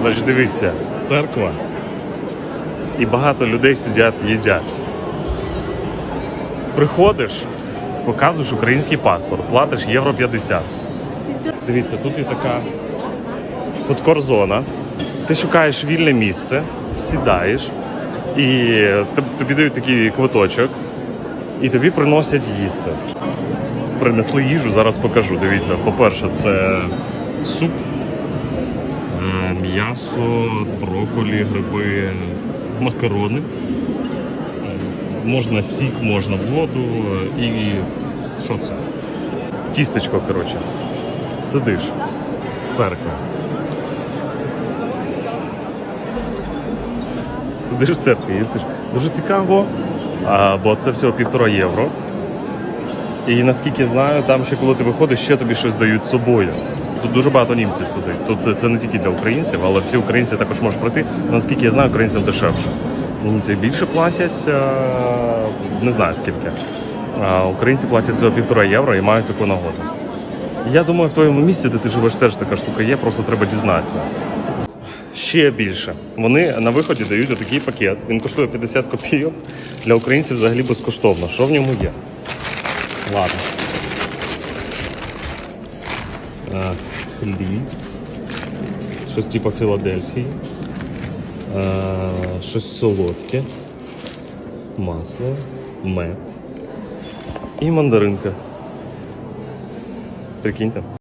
Значить, дивіться, церква. І багато людей сидять, їдять. Приходиш, показуєш український паспорт, платиш євро 50. Дивіться, тут є така фудкор-зона. Ти шукаєш вільне місце, сідаєш, і тобі дають такий квиточок, і тобі приносять їсти. Принесли їжу, зараз покажу. Дивіться, по-перше, це суп, м'ясо, брокколі, гриби, макарони. Е, Можна сік, можна воду і що це? Тістечко, коротше. Сидиш. Церква. Сидиш в церкві, їсиш. Дуже цікаво, бо це всього півтора євро. І наскільки знаю, там ще коли ти виходиш, ще тобі щось дають з собою. Тут дуже багато німців сидить. Тут це не тільки для українців, але всі українці також можуть прийти. Наскільки я знаю, українцям дешевше. Німці більше платять, е, не знаю скільки. А українці платять всього півтора євро і мають таку нагоду. Я думаю, в твоєму місці, де ти живеш, теж така штука є, просто треба дізнатися. Ще більше. Вони на виході дають отакий пакет. Він коштує 50 копійок. Для українців взагалі безкоштовно. Що в ньому є? Ладно. Хліб. Щось типу Філадельфії. Щось солодке. Масло, мед. І мандаринка. Прикиньте.